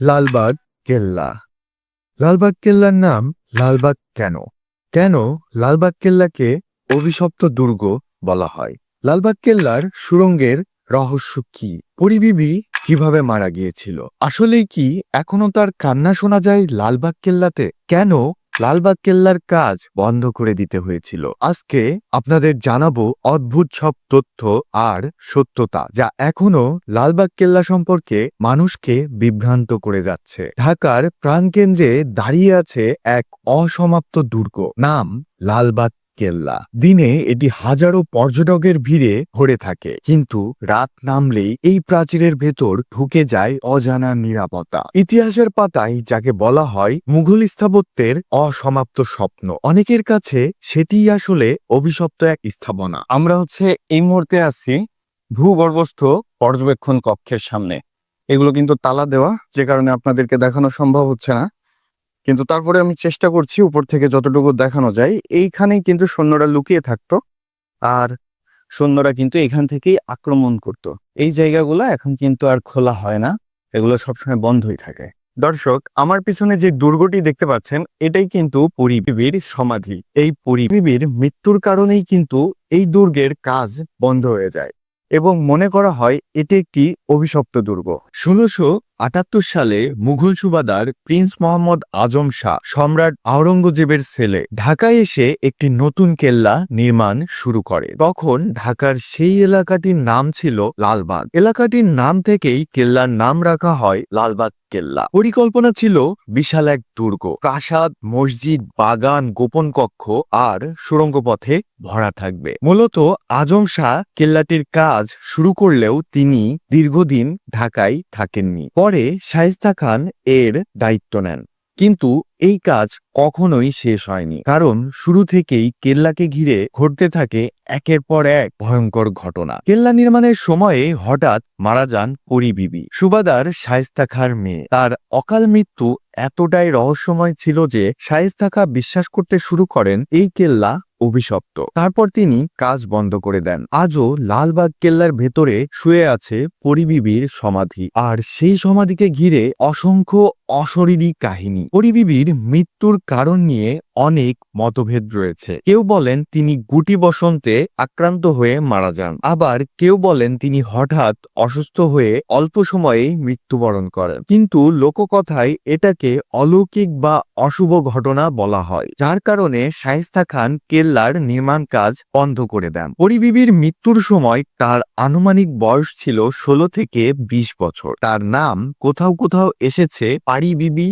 লালবাগ, কেল্লা। লালবাগ কেল্লার নাম লালবাগ কেন? কেন লালবাগ কেল্লাকে অভিশপ্ত দুর্গ বলা হয়? লালবাগ কেল্লার সুরঙ্গের রহস্য কি? পরিবিবি কীভাবে মারা গিয়েছিল? আসলেই কি এখনও তার কান্না শোনা যায় লালবাগ কেল্লাতে? কেন লালবাগ কেল্লার কাজ বন্ধ করে দিতে হয়েছিল। আজকে আপনাদের জানাব অদ্ভুত সব তথ্য আর সত্যতা যা এখনও লালবাগ কেল্লা সম্পর্কে মানুষকে বিভ্রান্ত করে যাচ্ছে। ঢাকার প্রাণকেন্দ্রে দাঁড়িয়ে আছে এক অসমাপ্ত দুর্গ। নাম লালবাগ কেল্লা। দিনে এটি হাজারো পর্যটকের ভিড়ে ভরে থাকে। কিন্তু রাত নামলেই এই প্রাচীরের ভেতর ঢুকে যায় অজানা নিরাপত্তা। ইতিহাসের পাতায় যাকে বলা হয় মুঘল স্থাপত্যের অসমাপ্ত স্বপ্ন। অনেকের কাছে সেটিই আসলে অভিশপ্ত এক স্থাপনা। আমরা হচ্ছে এই মুহূর্তে আছি ভূগর্ভস্থ পর্যবেক্ষণ কক্ষের সামনে। এগুলো কিন্তু তালা দেওয়া, যে কারণে আপনাদেরকে দেখানো সম্ভব হচ্ছে না। কিন্তু তারপরে আমি চেষ্টা করছি উপর থেকে যতটুকু দেখানো যায়। এইখানেই কিন্তু সৈন্যরা লুকিয়ে থাকতো আর সৈন্যরা কিন্তু এখান থেকেই আক্রমণ করত। এই জায়গাগুলো এখন কিন্তু আর খোলা হয় না। এগুলো সবসময় বন্ধই থাকে। দর্শক, আমার পিছনে যে দুর্গটি দেখতে পাচ্ছেন, এটাই কিন্তু পরিবিবির সমাধি। এই পরিবিবির মৃত্যুর কারণেই কিন্তু এই দুর্গের কাজ বন্ধ হয়ে যায় এবং মনে করা হয় এটি একটি অভিশপ্ত দুর্গ। ষোলোশো আটাত্তর সালে মুঘল সুবাদার প্রিন্স মোহাম্মদ আজম শাহ সম্রাট আওরঙ্গজেবের ছেলে ঢাকায় এসে একটি নতুন কেল্লা নির্মাণ শুরু করে। তখন ঢাকার সেই এলাকাটির নাম ছিল লালবাগ। এলাকাটির নাম থেকেই কেল্লার নাম রাখা হয় লালবাগ কেল্লা। পরিকল্পনা ছিল বিশাল এক দুর্গ। প্রাসাদ, মসজিদ, বাগান, গোপন কক্ষ আর সুড়ঙ্গ পথে ভরা থাকবে। মূলত আজম শাহ কেল্লাটির কাজ শুরু করলেও তিনি দীর্ঘদিন ঢাকায় থাকেননি। পরে শাইস্তা খান এর দায়িত্ব নেন। কিন্তু এই কাজ কখনোই শেষ হয়নি। কারণ শুরু থেকেই কেল্লাকে ঘিরে ঘটতে থাকে একের পর এক ভয়ঙ্কর ঘটনা। কেল্লা নির্মাণের সময়ে হঠাৎ মারা যান পরিবিবি সুবাদার শায়েস্তা খার মেয়ে। তার অকাল মৃত্যু এতটাই রহস্যময় ছিল যে শায়েস্তা খা বিশ্বাস করতে শুরু করেন এই কেল্লা অভিশপ্ত। তারপর তিনি কাজ বন্ধ করে দেন। আজও লালবাগ কেল্লার ভেতরে শুয়ে আছে পরিবিবির সমাধি। আর সেই সমাধিকে ঘিরে অসংখ্য অশরীরী কাহিনী। পরিবিবির মৃত্যুর কারণ নিয়ে অনেক মতভেদ রয়েছে। কেউ বলেন তিনি গুটি বসন্তে আক্রান্ত হয়ে মারা যান। আবার কেউ বলেন তিনি হঠাৎ অসুস্থ হয়ে অল্প সময়েই মৃত্যুবরণ করেন। কিন্তু লোককথায় এটাকে অলৌকিক বা অশুভ ঘটনা বলা হয়। যার কারণে শায়েস্তা খান কেল্লার নির্মাণ কাজ বন্ধ করে দেন। পরিবিবির মৃত্যুর সময় তার আনুমানিক বয়স ছিল ষোলো থেকে ২০ বছর। তার নাম কোথাও কোথাও এসেছে পারিবিবি,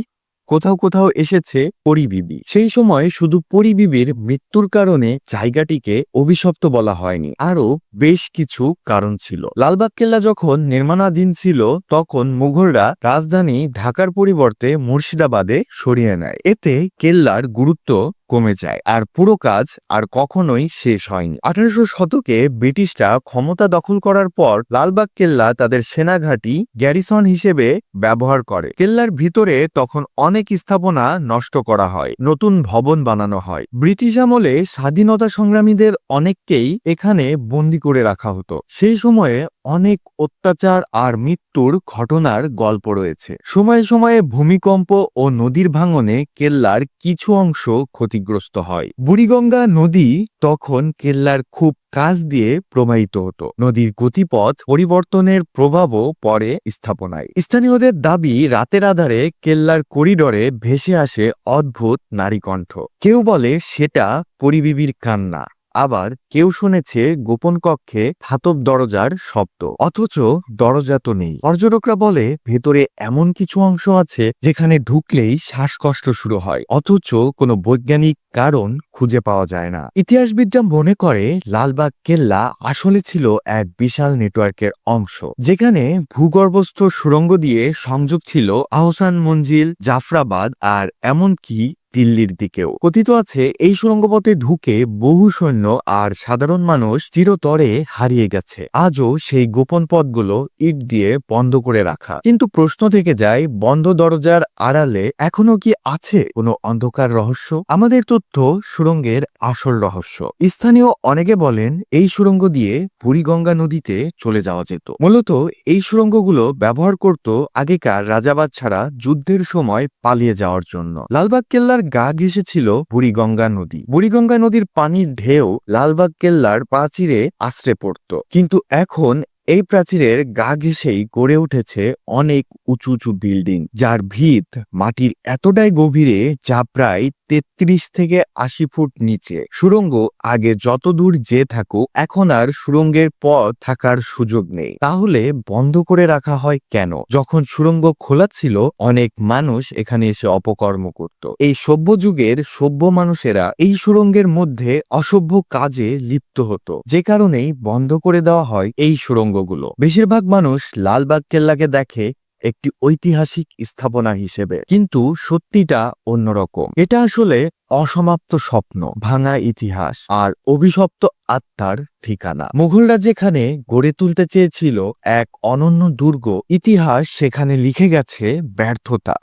কোথাও কোথাও এসেছে পরিবিবি। সেই সময় শুধু পরিবিবির মৃত্যুর কারণে জায়গাটিকে অভিশপ্ত বলা হয়নি। আরও বেশ কিছু কারণ ছিল। লালবাগ কেল্লা যখন নির্মাণাধীন ছিল, তখন মুঘলরা রাজধানী ঢাকার পরিবর্তে মুর্শিদাবাদে সরিয়ে নেয়। এতে কেল্লার গুরুত্ব কমে যায়। আর পুরো কাজ আর কখনোই শেষ হয়নি। আঠারোশো শতকে ব্রিটিশরা ক্ষমতা দখল করার পর লালবাগ কেল্লা তাদের সেনাঘাঁটি গ্যারিসন হিসেবে ব্যবহার করে। কেল্লার ভিতরে তখন অনেক স্থাপনা নষ্ট করা হয়, নতুন ভবন বানানো হয়। ব্রিটিশ আমলে স্বাধীনতা সংগ্রামীদের অনেককেই এখানে বন্দি করে রাখা হতো। সেই সময়ে অনেক অত্যাচার আর মৃত্যুর ঘটনার গল্প রয়েছে। সময়ে সময়ে ভূমিকম্প ও নদীর ভাঙনে কেল্লার কিছু অংশ ক্ষতিগ্রস্ত হয়। বুড়িগঙ্গা নদী তখন কেল্লার খুব কাজ দিয়ে প্রবাহিত হতো। নদীর গতিপথ পরিবর্তনের প্রভাবও পড়ে স্থাপনায়। স্থানীয়দের দাবি, রাতের আধারে কেল্লার করিডরে ভেসে আসে অদ্ভুত নারীকণ্ঠ। কেউ বলে, সেটা পরিবিবির কান্না। আবার কেউ শুনেছে গোপন কক্ষে ধাতব দরজার শব্দ। অথচ দরজা তো নেই। পর্যটকরা বলে, ভেতরে এমন কিছু অংশ আছে যেখানে ঢুকলেই শ্বাসকষ্ট শুরু হয়। অথচ কোনো বৈজ্ঞানিক কারণ খুঁজে পাওয়া যায় না। ইতিহাসবিদরা মনে করে লালবাগ কেল্লা আসলে ছিল এক বিশাল নেটওয়ার্কের অংশ, যেখানে ভূগর্ভস্থ সুড়ঙ্গ দিয়ে সংযোগ ছিল আহসান মঞ্জিল, জাফরাবাদ আর এমনকি দিল্লির দিকেও। কথিত আছে, এই সুরঙ্গপথে ঢুকে বহু সৈন্য আর সাধারণ মানুষ চিরতরে হারিয়ে গেছে। আজও সেই গোপন পথগুলো ইট দিয়ে বন্ধ করে রাখা। কিন্তু প্রশ্ন থেকে যায়, বন্ধ দরজার আড়ালে এখনও কি আছে কোনো অন্ধকার রহস্য? আমাদের তথ্য সুড়ঙ্গের আসল রহস্য। স্থানীয় অনেকে বলেন এই সুড়ঙ্গ দিয়ে বুড়িগঙ্গা নদীতে চলে যাওয়া যেত। মূলত এই সুড়ঙ্গগুলো ব্যবহার করত আগেকার রাজাবাদ ছাড়া যুদ্ধের সময় পালিয়ে যাওয়ার জন্য। লালবাগ কেল্লার গা ঘেসেছিল বুড়িগঙ্গা নদী। বুড়িগঙ্গা নদীর পানির ঢেউ লালবাগ কেল্লার প্রাচীরে আশ্রে পড়ত। কিন্তু এখন এই প্রাচীরের গা ঘেঁষেই গড়ে উঠেছে অনেক উঁচু উঁচু বিল্ডিং, যার ভিত মাটির এতটাই গভীরে যা প্রায় তেত্রিশ থেকে আশি ফুট নিচে। সুড়ঙ্গ আগে যত দূর যে থাকুক, এখন আর সুড়ঙ্গের পথ থাকার সুযোগ নেই। তাহলে বন্ধ করে রাখা হয় কেন? যখন সুড়ঙ্গ খোলা ছিল, অনেক মানুষ এখানে এসে অপকর্ম করত। এই সভ্য যুগের সভ্য মানুষেরা এই সুড়ঙ্গের মধ্যে অসভ্য কাজে লিপ্ত হতো। যে কারণেই বন্ধ করে দেওয়া হয় এই সুড়ঙ্গগুলো বেশিরভাগ মানুষ লালবাগ কেল্লাকে দেখে একটি ঐতিহাসিক স্থাপনা হিসেবে। কিন্তু সত্যিটা অন্যরকম। এটা আসলে অসমাপ্ত স্বপ্ন, ভাঙা ইতিহাস আর অভিশপ্ত আত্মার ঠিকানা। মুঘলরা যেখানে গড়ে তুলতে চেয়েছিল এক অনন্য দুর্গ, ইতিহাস সেখানে লিখে গেছে ব্যর্থতা,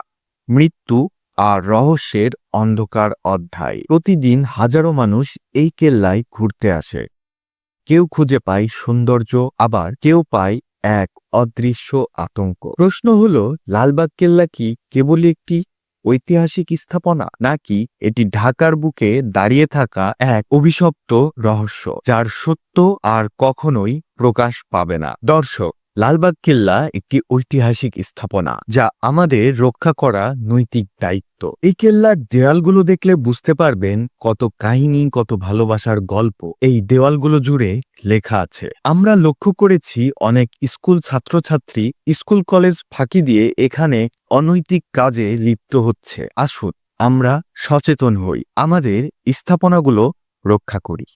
মৃত্যু আর রহস্যের অন্ধকার অধ্যায়। প্রতিদিন হাজারো মানুষ এই কেল্লায় ঘুরতে আসে। কেউ খুঁজে পায় সৌন্দর্য, আবার কেউ পায় এক অদৃশ্য আতঙ্ক। প্রশ্ন হল, লালবাগ কেল্লা কি কেবলই একটি ঐতিহাসিক স্থাপনা, নাকি এটি ঢাকার বুকে দাঁড়িয়ে থাকা এক অভিশপ্ত রহস্য, যার সত্য আর কখনোই প্রকাশ পাবে না? দর্শক লালবাগ কেল্লা একটি ঐতিহাসিক স্থাপনা যা আমাদের রক্ষা করা নৈতিক দায়িত্ব। এই কেল্লার দেয়ালগুলো দেখলে বুঝতে পারবেন কত কাহিনী, কত ভালোবাসার গল্প। এই দেওয়ালগুলো জুড়ে লেখা আছে, আমরা লক্ষ্য করেছি অনেক স্কুল ছাত্রছাত্রী স্কুল কলেজ ফাঁকি দিয়ে এখানে অনৈতিক কাজে লিপ্ত হচ্ছে। আসুন আমরা সচেতন হই। আমাদের স্থাপনাগুলো রক্ষা করি।